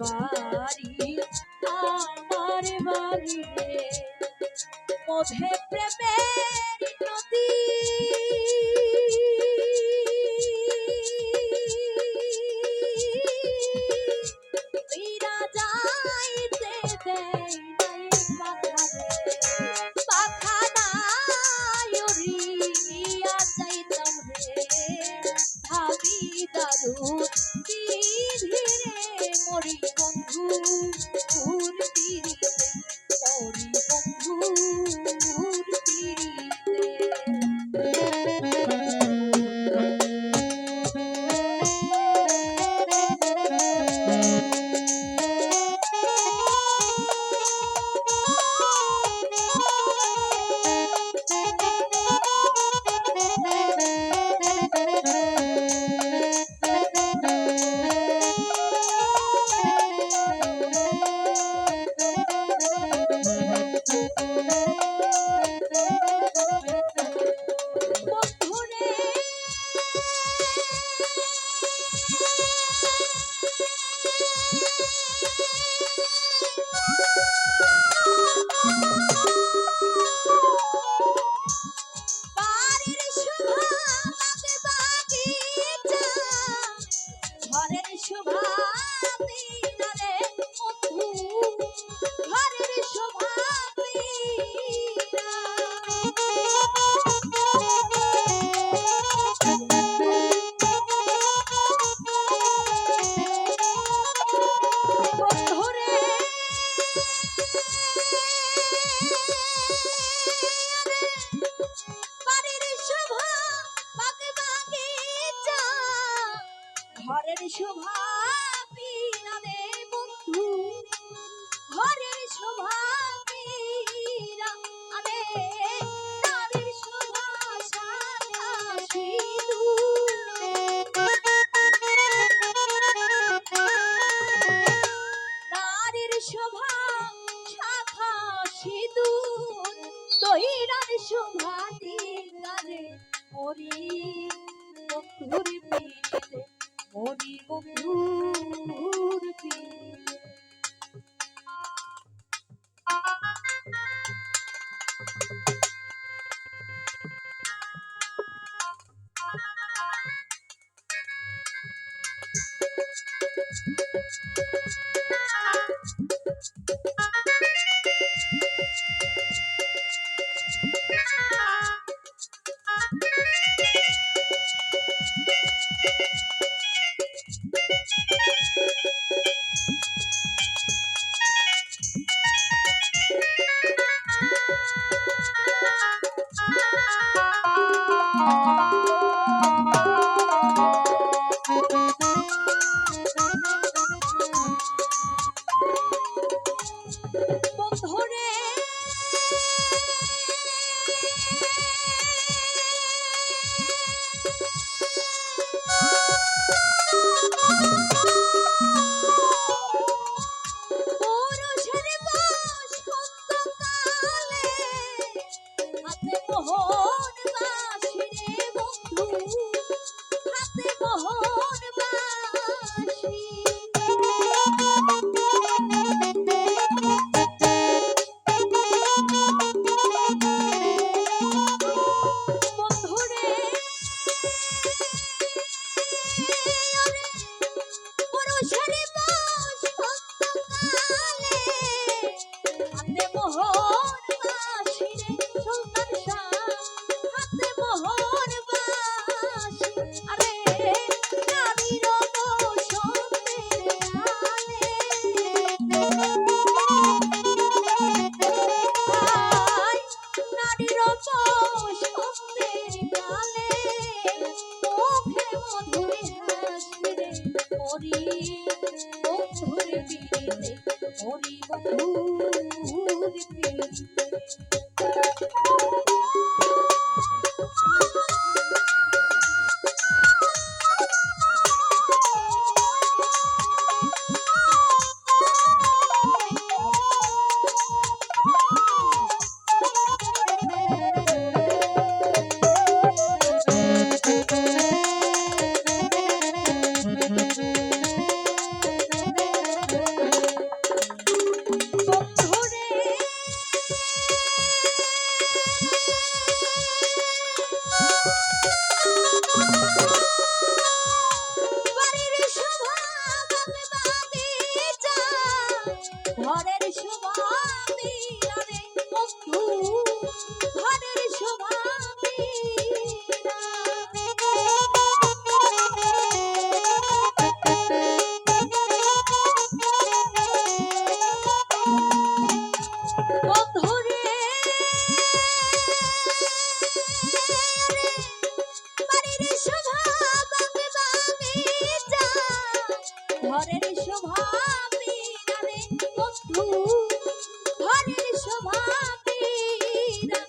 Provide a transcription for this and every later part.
বাড়ি আমার বাড়িতে। মোধে প্রেমের মোহন বাসি রে বন্ধু হাতে মোহন বাসি বন্ধুরে ওরে বড় নারীর সমস্ত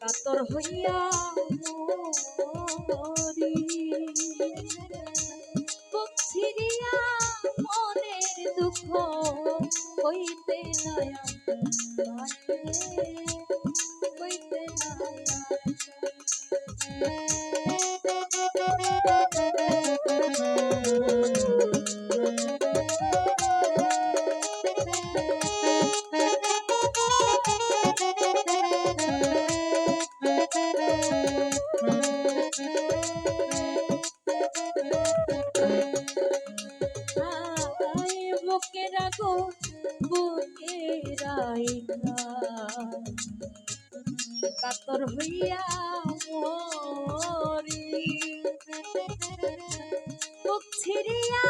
কাতর হইয়া মরি। বক্ষিরিয়া মনের দুঃখ হইতে নয়া কাতর হইয়া মরি। বুক ছিড়িয়া